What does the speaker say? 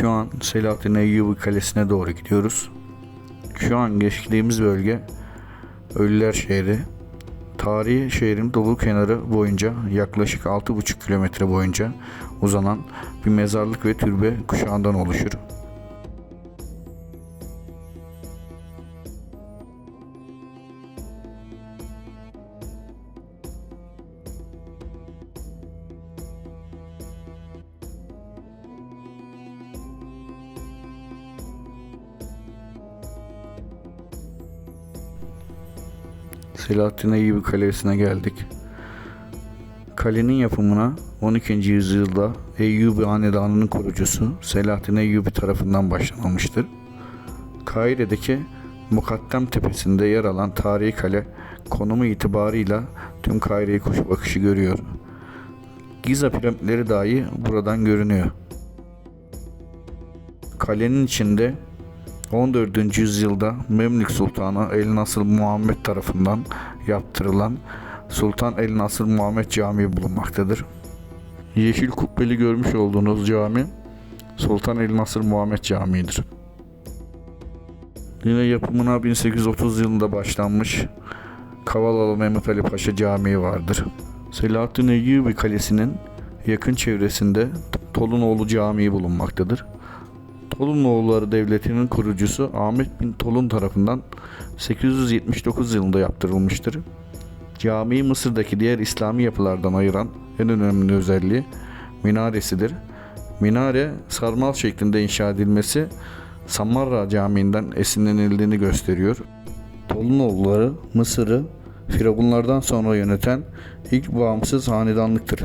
Şu an Selahattin Eyyubi Kalesi'ne doğru gidiyoruz. Şu an geçtiğimiz bölge Ölüler Şehri. Tarihi şehrin doğu kenarı boyunca yaklaşık 6,5 kilometre boyunca uzanan bir mezarlık ve türbe kuşağından oluşur. Selahattin Eyyubi Kalesi'ne geldik. Kalenin yapımına 12. yüzyılda Eyyubi Hanedanı'nın kurucusu Selahattin Eyyubi tarafından başlanılmıştır. Kaire'deki Mukaddem Tepesi'nde yer alan tarihi kale konumu itibarıyla tüm Kaire'yi kuş bakışı görüyor. Giza piramitleri dahi buradan görünüyor. Kalenin içinde 14. yüzyılda Memlük Sultanı El Nasır Muhammed tarafından yaptırılan Sultan El Nasır Muhammed Camii bulunmaktadır. Yeşil kubbeli görmüş olduğunuz cami Sultan El Nasır Muhammed Camii'dir. Yine yapımına 1830 yılında başlanmış Kavalalı Mehmet Ali Paşa Camii vardır. Selahattin Eyyubi Kalesi'nin yakın çevresinde Tolunoğlu Camii bulunmaktadır. Tolunoğulları Devleti'nin kurucusu Ahmet bin Tolun tarafından 879 yılında yaptırılmıştır. Camiyi Mısır'daki diğer İslami yapılardan ayıran en önemli özelliği minaresidir. Minare sarmal şeklinde inşa edilmesi Samarra Camii'nden esinlenildiğini gösteriyor. Tolunoğulları Mısır'ı Firavunlardan sonra yöneten ilk bağımsız hanedanlıktır.